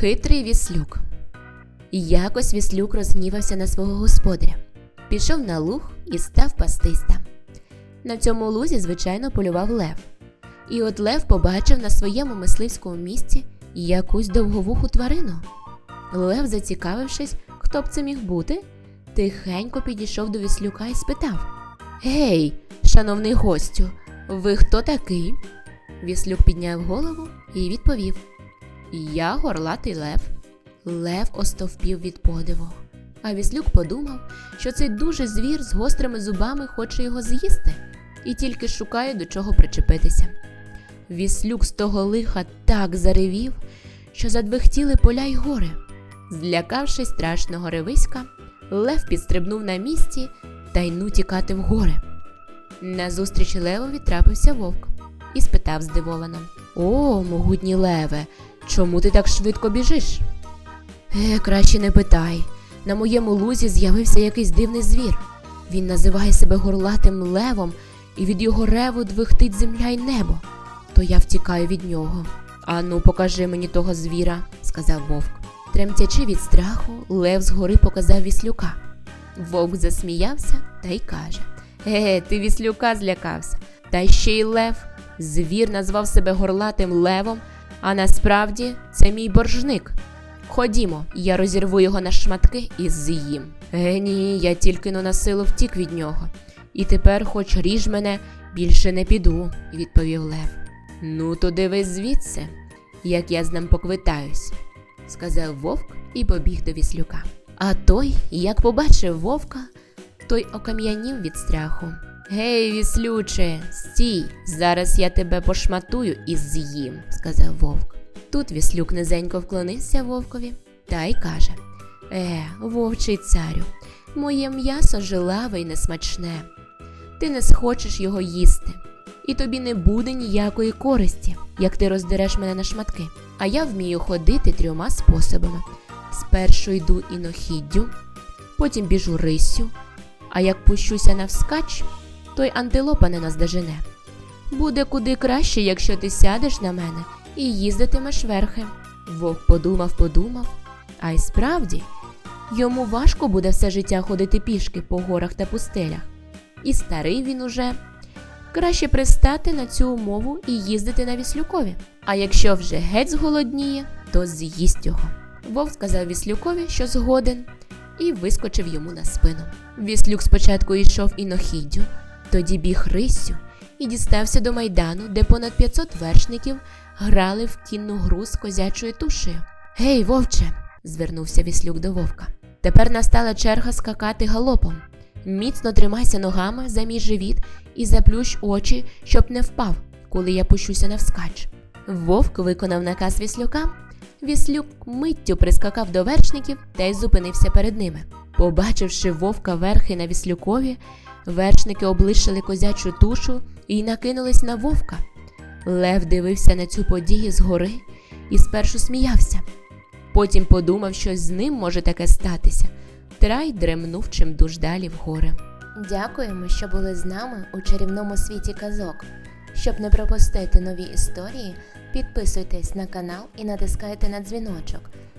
Хитрий віслюк. Якось віслюк розгнівався на свого господаря. Пішов на луг і став пастись там. На цьому лузі, звичайно, полював лев. І от лев побачив на своєму мисливському місці якусь довговуху тварину. Лев, зацікавившись, хто б це міг бути, тихенько підійшов до віслюка і спитав: Гей, шановний гостю, ви хто такий? Віслюк підняв голову і відповів: Я горлатий лев. Лев остовпів від подиву. А віслюк подумав, що цей дуже звір з гострими зубами хоче його з'їсти і тільки шукає до чого причепитися. Віслюк з того лиха так заревів, що задвихтіли поля й гори. Злякавшись страшного ревиська, лев підстрибнув на місці та й ну тікати в гори. Назустріч левові трапився вовк і спитав здивовано: О, могутній леве, чому ти так швидко біжиш? Е, краще не питай. На моєму лузі з'явився якийсь дивний звір. Він називає себе горлатим левом, і від його реву двихтить земля й небо. То я втікаю від нього. Ану, покажи мені того звіра, сказав вовк. Тремтячи від страху, лев згори показав віслюка. Вовк засміявся та й каже: Е, ти віслюка злякався. Та ще й лев. Звір назвав себе горлатим левом, а насправді це мій боржник. Ходімо, я розірву його на шматки і з'їм. Е, ні, я тільки но на силу втік від нього. І тепер, хоч ріж мене, більше не піду, відповів Лев. Ну, то дивись звідси, як я з ним поквитаюсь, сказав вовк і побіг до віслюка. А той, як побачив вовка, той окам'янів від страху. Гей, віслюче, стій, зараз я тебе пошматую і з'їм, сказав вовк. Тут віслюк низенько вклонився вовкові та й каже: Е, вовчий царю, моє м'ясо жилаве й несмачне. Ти не схочеш його їсти, і тобі не буде ніякої користі, як ти роздереш мене на шматки. А я вмію ходити трьома способами: спершу йду інохіддю, потім біжу риссю, а як пущуся навскач, то й антилопа не наздожене. Буде куди краще, якщо ти сядеш на мене і їздитимеш верхи. Вовк подумав, подумав, а й справді йому важко буде все життя ходити пішки по горах та пустелях. І старий він уже. Краще пристати на цю умову і їздити на віслюкові. А якщо вже геть зголодніє, то з'їсть його. Вовк сказав віслюкові, що згоден, і вискочив йому на спину. Віслюк спочатку йшов інохіддю, тоді біг риссю і дістався до майдану, де понад 500 вершників грали в кінну гру з козячою тушею. Гей, вовче, звернувся віслюк до вовка. Тепер настала черга скакати галопом. Міцно тримайся ногами за мій живіт і заплющ очі, щоб не впав, коли я пущуся навскач. Вовк виконав наказ віслюка. Віслюк миттю прискакав до вершників та й зупинився перед ними. Побачивши вовка верхи на віслюкові, вершники облишили козячу тушу і накинулись на вовка. Лев дивився на цю подію згори і спершу сміявся. Потім подумав, що з ним може таке статися, та й дремнув чимдуж далі вгори. Дякуємо, що були з нами у чарівному світі казок. Щоб не пропустити нові історії, підписуйтесь на канал і натискайте на дзвіночок.